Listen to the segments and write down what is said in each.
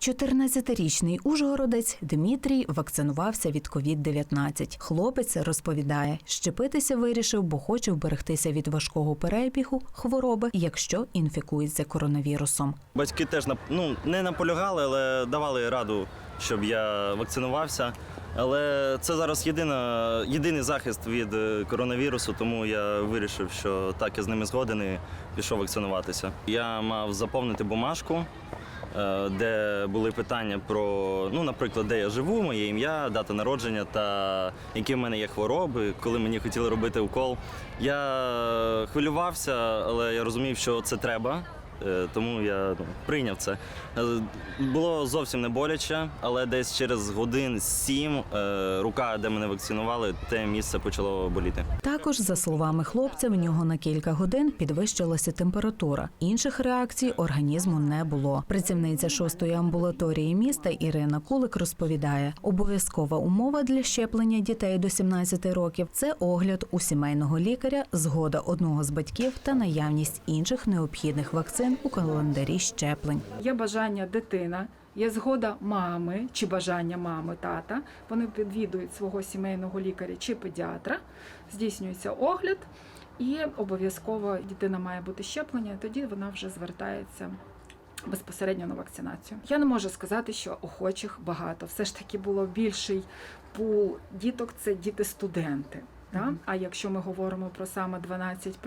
14-річний ужгородець Дмитрій вакцинувався від COVID-19. Хлопець розповідає, щепитися вирішив, бо хоче вберегтися від важкого перебігу хвороби, якщо інфікується коронавірусом. Батьки теж ну, не наполягали, але давали раду, щоб я вакцинувався. Але це зараз єдина, єдиний захист від е, коронавірусу, тому я вирішив, що так я з ними згоден і пішов вакцинуватися. Я мав заповнити бумажку, де були питання про, ну, наприклад, де я живу, моє ім'я, дата народження та які в мене є хвороби, коли мені хотіли робити укол. Я хвилювався, але я розумів, що це треба. Е, Тому я ну, прийняв це. Е, Було зовсім не боляче, але десь через годин сім е, рука, де мене вакцинували, те місце почало боліти. Також, за словами хлопця, в нього на кілька годин підвищилася температура. Інших реакцій організму не було. Працівниця шостої амбулаторії міста Ірина Кулик розповідає: обов'язкова умова для щеплення дітей до 17 років це огляд у сімейного лікаря, згода одного з батьків та наявність інших необхідних вакцин у календарі щеплень. Є бажання дитина, є згода мами чи бажання мами, тата. Вони відвідують свого сімейного лікаря чи педіатра, здійснюється огляд, і обов'язково дитина має бути щеплення, тоді вона вже звертається. Безпосередньо на вакцинацію. Я не можу сказати, що охочих багато. Все ж таки було більший пул діток це діти-студенти. Да? А якщо ми говоримо про саме 12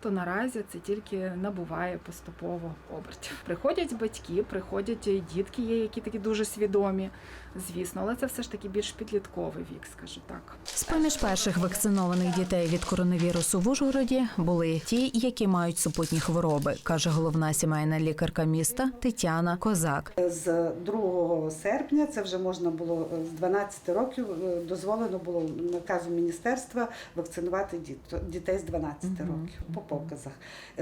то наразі це тільки набуває поступово обертів. Приходять батьки, приходять і дітки, є, які такі дуже свідомі, звісно, але це все ж таки більш підлітковий вік, скажу так. З поміж перших вакцинованих дітей від коронавірусу в Ужгороді були ті, які мають супутні хвороби, каже головна сімейна лікарка міста Тетяна Козак. З 2 серпня це вже можна було з 12 років е, дозволено було наказом міністерства вакцинувати діт- дітей з 12 років показах.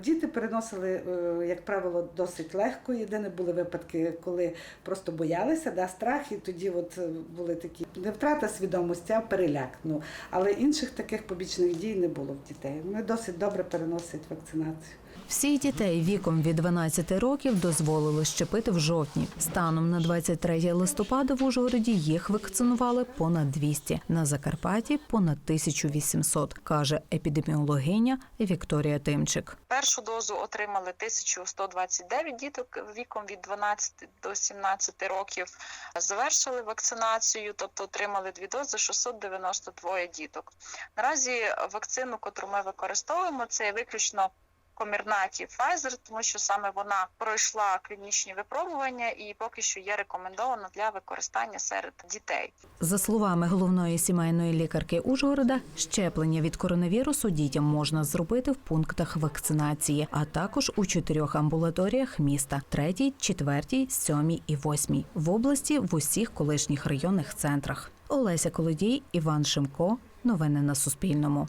Діти переносили, е, як правило, досить легко. Єдине були випадки, коли просто боялися, да, страх, і тоді от е, були такі не втрата свідомості, а переляк. Ну, але інших таких побічних дій не було в дітей. Вони досить добре переносять вакцинацію. Всіх дітей віком від 12 років дозволили щепити в жовтні. Станом на 23 листопада в Ужгороді їх вакцинували понад 200, на Закарпатті понад 1800, каже епідеміологиня Вікторія Тимчик. Першу дозу отримали 1129 діток віком від 12 до 17 років. Завершили вакцинацію, тобто отримали дві дози 692 діток. Наразі вакцину, котру ми використовуємо, це виключно комірнаті Pfizer, тому що саме вона пройшла клінічні випробування і поки що є рекомендована для використання серед дітей. За словами головної сімейної лікарки Ужгорода, щеплення від коронавірусу дітям можна зробити в пунктах вакцинації, а також у чотирьох амбулаторіях міста: третій, четвертій, сьомій і восьмій в області в усіх колишніх районних центрах. Олеся Колодій, Іван Шимко. Новини на Суспільному.